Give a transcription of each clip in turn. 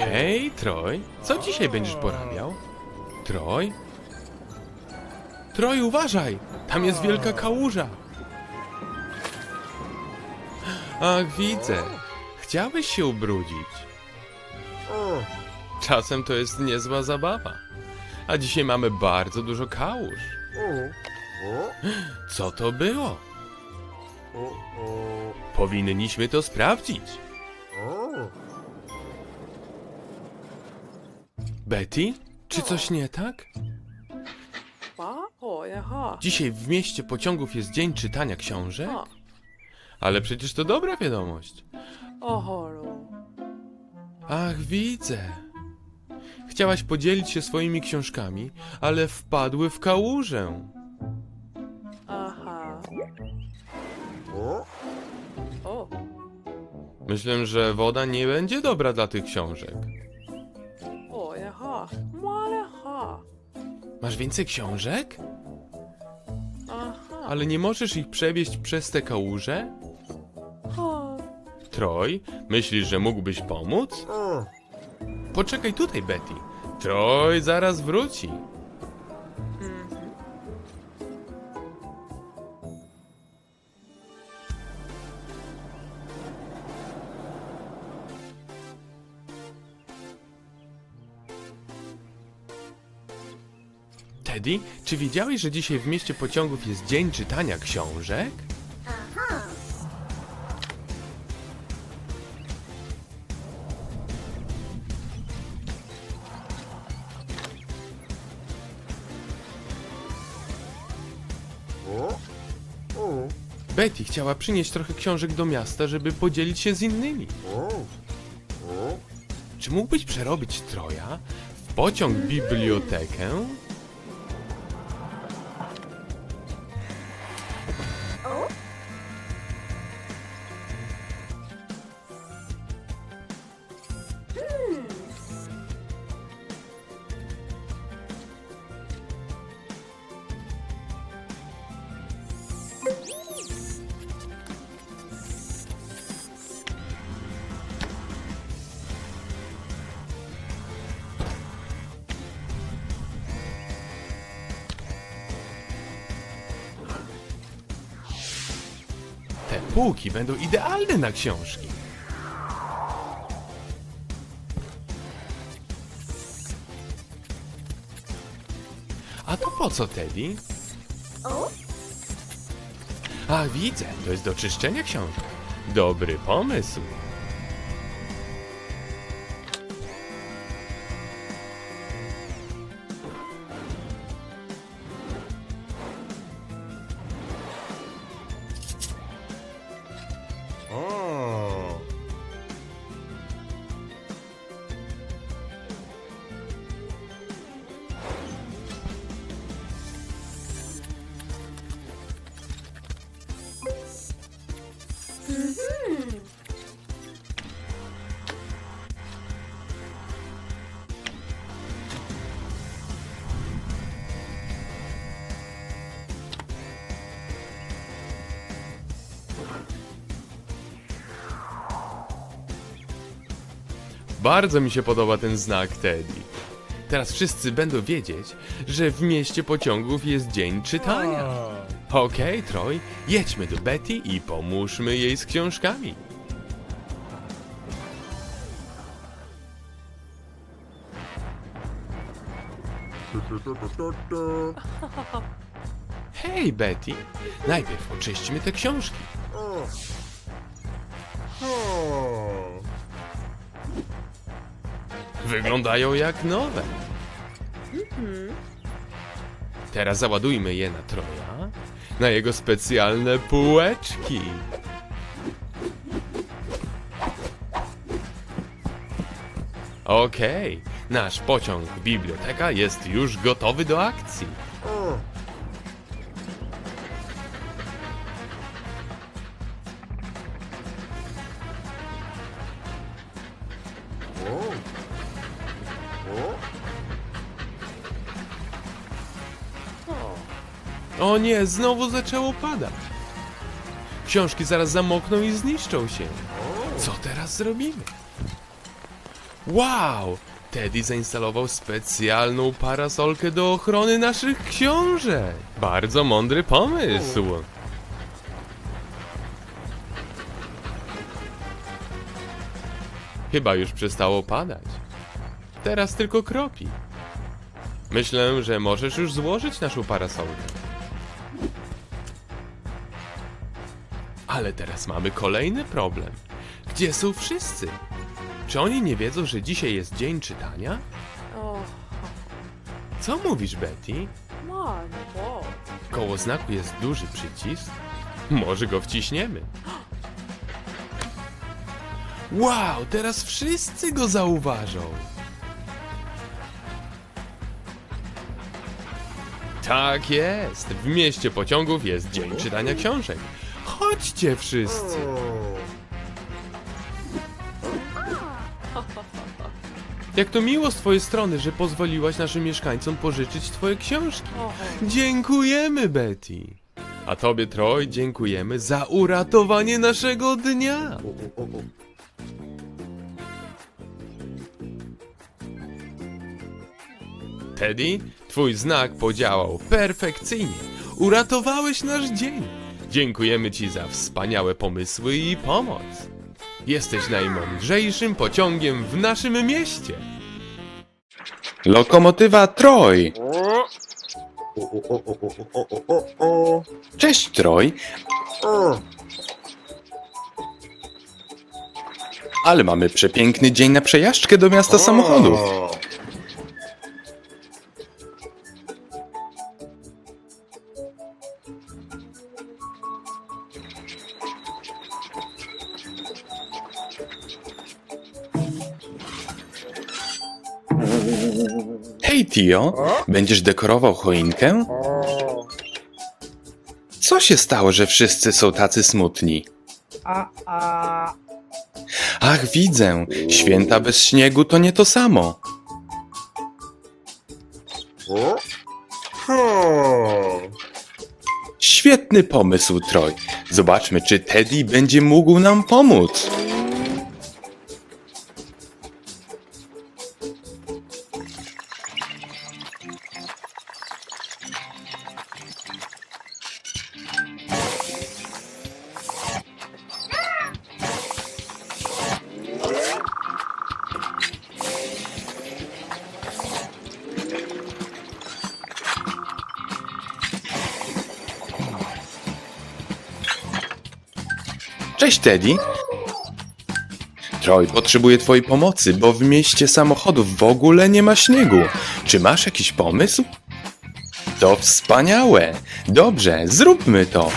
Hej, Troj, co dzisiaj będziesz porabiał? Troj? Troj, uważaj! Tam jest wielka kałuża! Ach, widzę. Chciałbyś się ubrudzić. Czasem to jest niezła zabawa. A dzisiaj mamy bardzo dużo kałuż. Co to było? Powinniśmy to sprawdzić. Betty? Czy coś nie tak? Dzisiaj w mieście pociągów jest dzień czytania książek? Ale przecież to dobra wiadomość. Ach, widzę. Chciałaś podzielić się swoimi książkami, ale wpadły w kałużę. Aha. O, Myślę, że woda nie będzie dobra dla tych książek. Masz więcej książek? Aha. Ale nie możesz ich przewieźć przez te kałuże? Troj, myślisz, że mógłbyś pomóc? Poczekaj tutaj, Betty. Troj zaraz wróci. Teddy, czy wiedziałeś, że dzisiaj w mieście pociągów jest dzień czytania książek? Betty chciała przynieść trochę książek do miasta, żeby podzielić się z innymi. Czy mógłbyś przerobić Troja w pociąg bibliotekę? Będą idealne na książki. A to po co, Teddy? A, widzę, to jest do czyszczenia książek. Dobry pomysł. Bardzo mi się podoba ten znak, Teddy. Teraz wszyscy będą wiedzieć, że w mieście pociągów jest dzień czytania. Okej, Troj, jedźmy do Betty i pomóżmy jej z książkami. Hej, Betty, najpierw oczyśćmy te książki. Wyglądają jak nowe. Teraz załadujmy je na Troja, na jego specjalne półeczki. Okej, nasz pociąg biblioteka jest już gotowy do akcji. O nie, znowu zaczęło padać. Książki zaraz zamokną i zniszczą się. Co teraz zrobimy? Wow! Teddy zainstalował specjalną parasolkę do ochrony naszych książek. Bardzo mądry pomysł. Chyba już przestało padać. Teraz tylko kropi. Myślę, że możesz już złożyć naszą parasolkę. Ale teraz mamy kolejny problem. Gdzie są wszyscy? Czy oni nie wiedzą, że dzisiaj jest dzień czytania? Oh, Co mówisz, Betty? on, whoa. Koło znaku jest duży przycisk. Może go wciśniemy. Wow, teraz wszyscy go zauważą. Tak jest. W mieście pociągów jest dzień czytania książek. Chodźcie wszyscy. Jak to miło z twojej strony, że pozwoliłaś naszym mieszkańcom pożyczyć twoje książki. Dziękujemy, Betty. A tobie, Troy, dziękujemy za uratowanie naszego dnia. Teddy, twój znak podziałał perfekcyjnie. Uratowałeś nasz dzień. Dziękujemy ci za wspaniałe pomysły i pomoc. Jesteś najmądrzejszym pociągiem w naszym mieście. Lokomotywa Troj. Cześć Troj. Ale mamy przepiękny dzień na przejażdżkę do miasta samochodów. Hej Tio, będziesz dekorował choinkę? Co się stało, że wszyscy są tacy smutni? Ach, widzę. Święta bez śniegu to nie to samo. Świetny pomysł, Troj. Zobaczmy, czy Teddy będzie mógł nam pomóc. Cześć, Teddy. Troj, potrzebuję twojej pomocy, bo w mieście samochodów w ogóle nie ma śniegu. Czy masz jakiś pomysł? To wspaniałe. Dobrze, zróbmy to.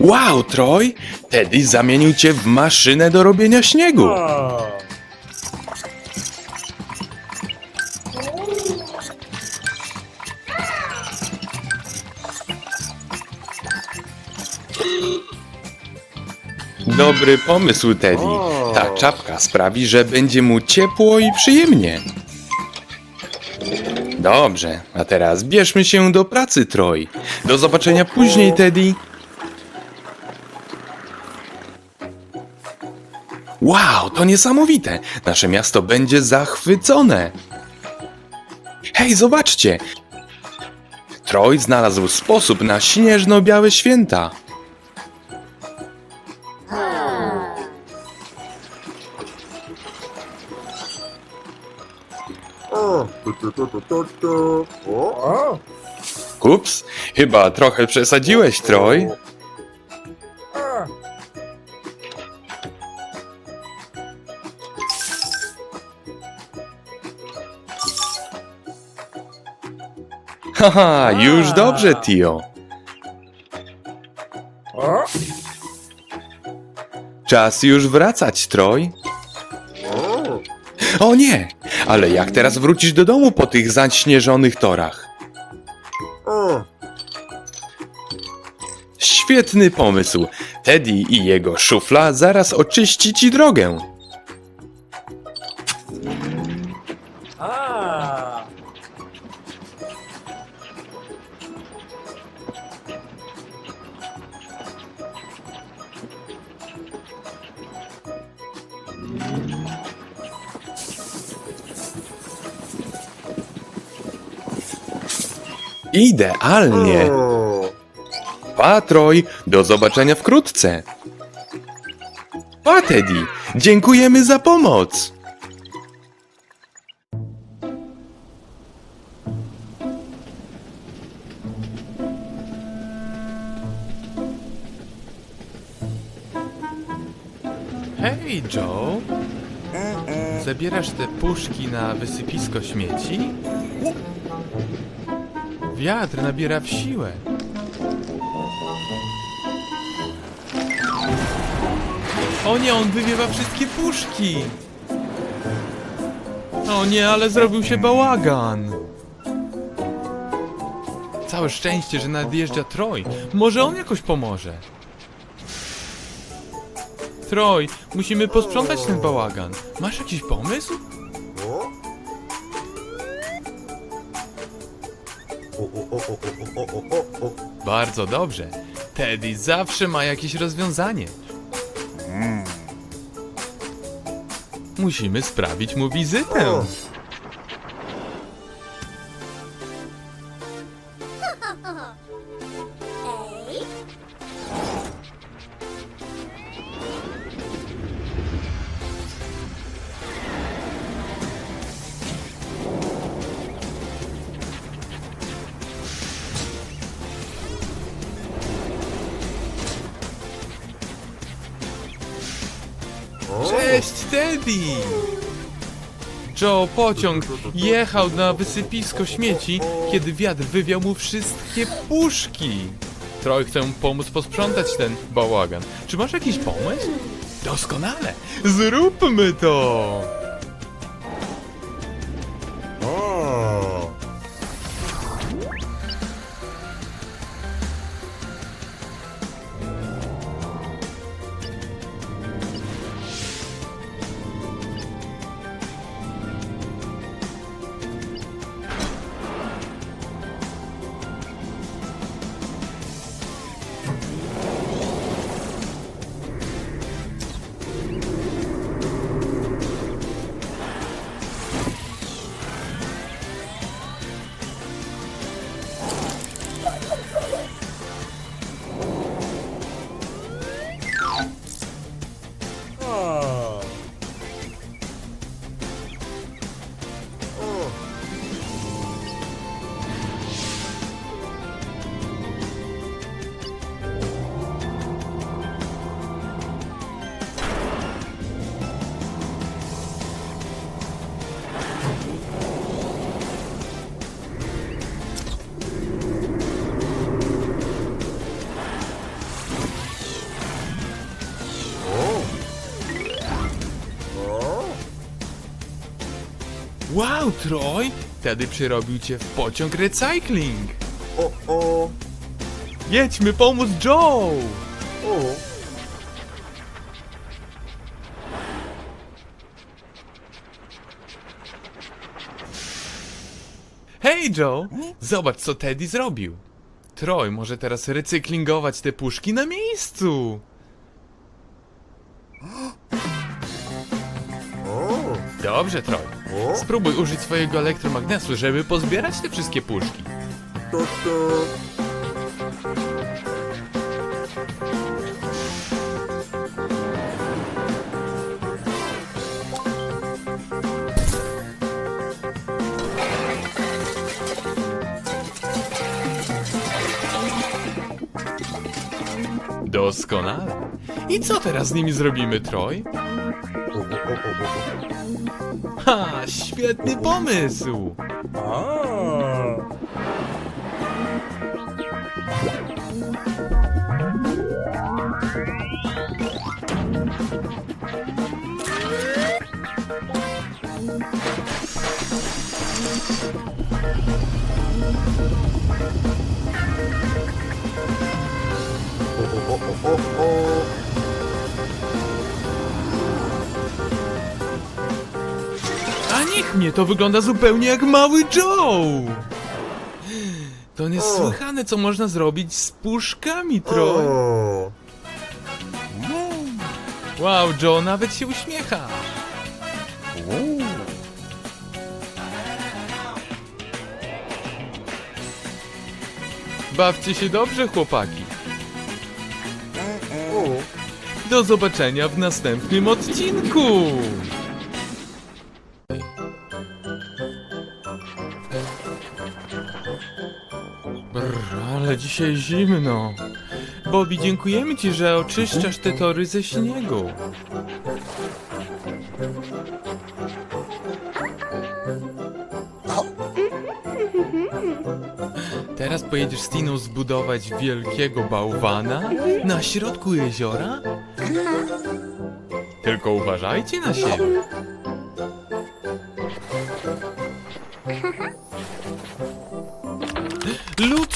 Wow, Troj! Teddy zamienił cię w maszynę do robienia śniegu. Dobry pomysł, Teddy. Ta czapka sprawi, że będzie mu ciepło i przyjemnie. Dobrze, a teraz bierzmy się do pracy, Troj. Do zobaczenia później, Teddy. Wow, to niesamowite! Nasze miasto będzie zachwycone! Hej, zobaczcie! Troj znalazł sposób na śnieżno-białe święta. Ups, chyba trochę przesadziłeś, Troj. Haha, już dobrze, Tio. Czas już wracać, Troj. O nie! Ale jak teraz wrócisz do domu po tych zaśnieżonych torach? Świetny pomysł. Teddy i jego szufla zaraz oczyści ci drogę. Idealnie. Patroj, do zobaczenia wkrótce. Pa, Teddy, dziękujemy za pomoc. Hej, Joe! Zabierasz te puszki na wysypisko śmieci? Wiatr nabiera w siłę. O nie, on wywiewa wszystkie puszki! O nie, ale zrobił się bałagan! Całe szczęście, że nadjeżdża Troj. Może on jakoś pomoże. Troj, musimy posprzątać ten bałagan. Masz jakiś pomysł? Bardzo dobrze. Teddy zawsze ma jakieś rozwiązanie. Musimy sprawić mu wizytę. Joe pociąg jechał na wysypisko śmieci, kiedy wiatr wywiał mu wszystkie puszki. Troy chce mu pomóc posprzątać ten bałagan. Czy masz jakiś pomysł? Doskonale! Zróbmy to! Wow, Troy! Tedy przyrobił cię w pociąg recykling! O, o, Jedźmy pomóc Joe! o. Hej Joe! Zobacz co Teddy zrobił! Troy może teraz recyklingować te puszki na miejscu! O, Dobrze, Troy. Spróbuj użyć swojego elektromagnesu, żeby pozbierać te wszystkie puszki. Doskonale. I co teraz z nimi zrobimy, Troj? Haha, świetny pomysł! O. O, o, o, o, o. Mnie, to wygląda zupełnie jak mały Joe! To niesłychane, co można zrobić z puszkami, Troj. O. Wow, Joe nawet się uśmiecha. Bawcie się dobrze, chłopaki. O. Do zobaczenia w następnym odcinku. Brr, ale dzisiaj zimno. Bobby, dziękujemy ci, że oczyszczasz te tory ze śniegu. Teraz pojedziesz z Tiną zbudować wielkiego bałwana na środku jeziora? Tylko uważajcie na siebie.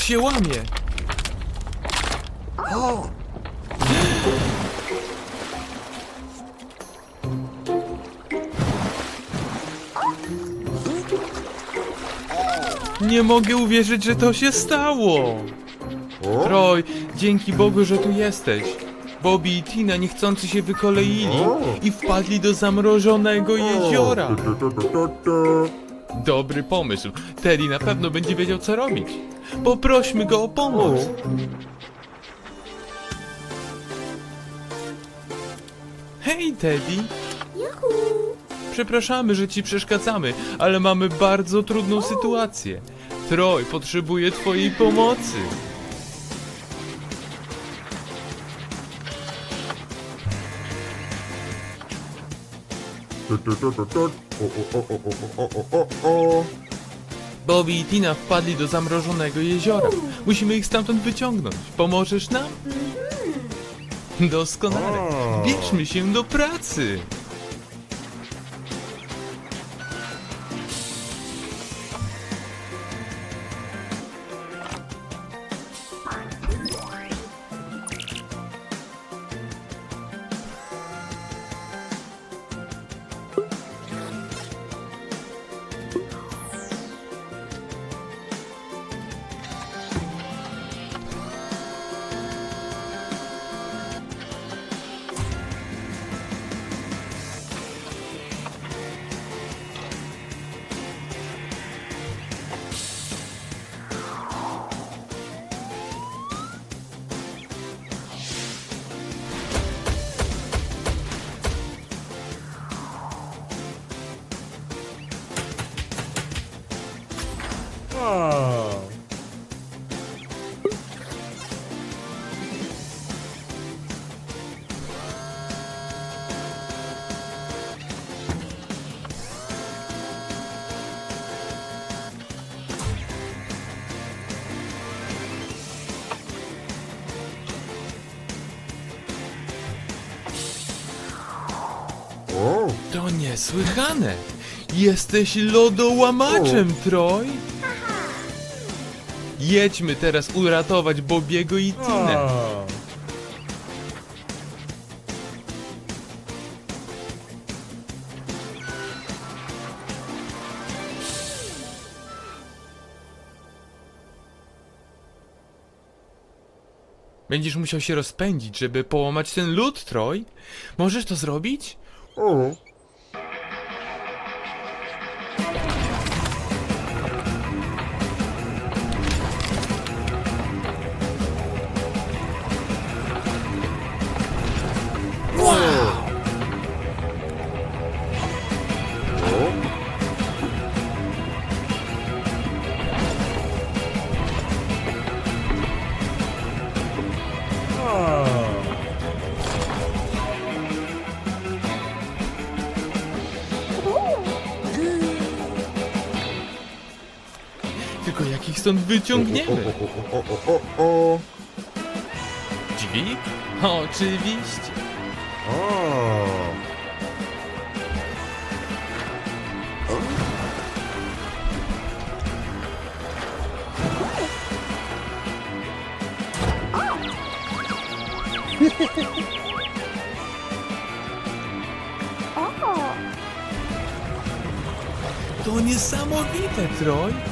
Się łamie. Nie mogę uwierzyć, że to się stało. O. Troy, dzięki Bogu, że tu jesteś. Bobby i Tina niechcący się wykoleili O. i wpadli do zamrożonego jeziora. Dobry pomysł. Teddy na pewno będzie wiedział, co robić. Poprośmy go o pomoc. O. Hej, Teddy. Przepraszamy, że ci przeszkadzamy, ale mamy bardzo trudną sytuację. Troy potrzebuje twojej pomocy. O, o, o, o, o, o, o, o, o. Bobby i Tina wpadli do zamrożonego jeziora. Musimy ich stamtąd wyciągnąć. Pomożesz nam? Doskonale. O. Bierzmy się do pracy. To niesłychane. Jesteś lodołamaczem, Troy. Jedźmy teraz uratować Bobiego i Tinę. Będziesz musiał się rozpędzić, żeby połamać ten lód, Troy. Możesz to zrobić? O. stąd O, wyciągniemy? o, o, o, o, o. Dźwig? Oczywiście. A. To niesamowite, Troj.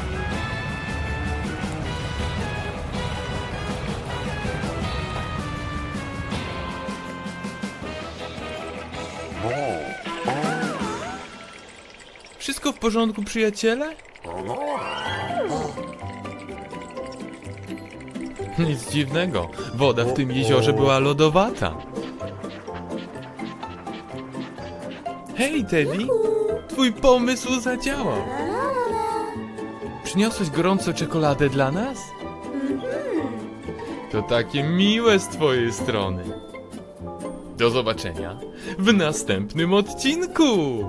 Porządku, przyjaciele? Nic dziwnego. Woda w tym jeziorze była lodowata. Hej, Teddy! Twój pomysł zadziałał. Przyniosłeś gorącą czekoladę dla nas? To takie miłe z twojej strony. Do zobaczenia w następnym odcinku.